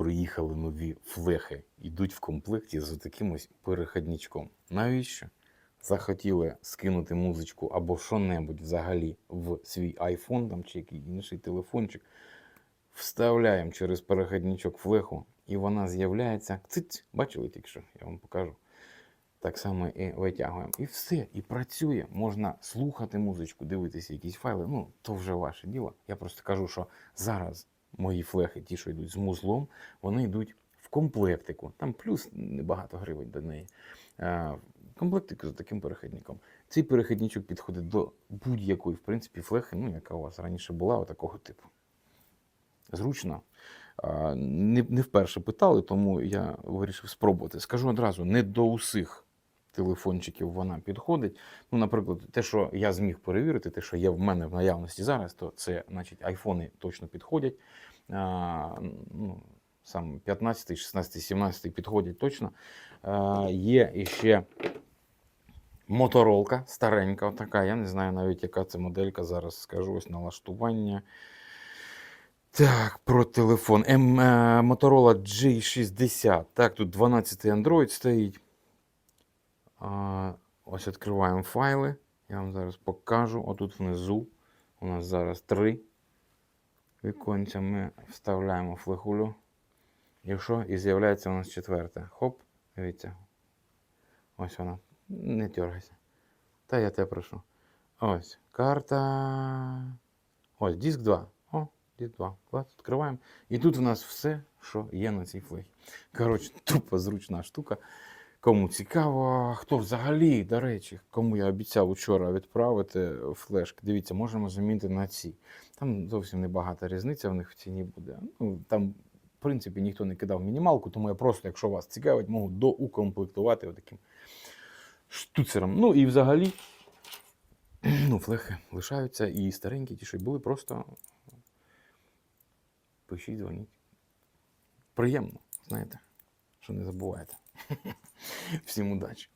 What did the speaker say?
приїхали нові флехи. Йдуть в комплекті з таким ось переходничком. Навіщо? Захотіли скинути музичку або що-небудь взагалі в свій iPhone там, чи який інший телефончик. Вставляємо через переходничок флеху, і вона з'являється. Цить, бачили тільки що, я вам покажу. Так само і витягуємо. І все, і працює. Можна слухати музичку, дивитися якісь файли. Ну, то вже ваше діло. Я просто кажу, що зараз мої флехи, ті, що йдуть з музлом, вони йдуть в комплектику. Там плюс небагато гривень до неї. Комплектику з таким перехідником. Цей перехідничок підходить до будь-якої, в принципі, флехи, ну, яка у вас раніше була, отакого типу. Зручно. Не, не вперше питали, тому я вирішив спробувати. Скажу одразу, не до усіх телефончиків вона підходить. Ну, наприклад, те, що я зміг перевірити, те, що є в мене в наявності зараз, то це, значить, айфони точно підходять. А, ну, сам 15, 16, 17 підходять точно. А, є іще моторолка старенька, така. Я не знаю навіть, яка це моделька. Зараз скажу ось налаштування. Так, про телефон. М, е, Motorola G60. Так, тут 12-й Android стоїть. Ось відкриваємо файли. Я вам зараз покажу. Отут внизу у нас зараз три віконця. Ми вставляємо флехулю. Якщо і з'являється у нас четверте. Хоп, дивіться. Ось вона. Не дергайся. Та я тебе прошу. Ось. Карта. Ось, диск 2. О, диск 2. Клас, відкриваємо. І тут у нас все, що є на цій флехі. Коротше, тупо зручна штука. Кому цікаво, хто взагалі, до речі, кому я обіцяв вчора відправити флешки, дивіться, можемо замінити на ці. Там зовсім небагата різниця в них в ціні буде. Ну, там, в принципі, ніхто не кидав мінімалку, тому я просто, якщо вас цікавить, можу доукомплектувати отаким штуцером. Ну і взагалі, ну, флехи лишаються і старенькі, ті, що були, просто пишіть, дзвоніть. Приємно, знаєте, що не забувайте. Всім удачі!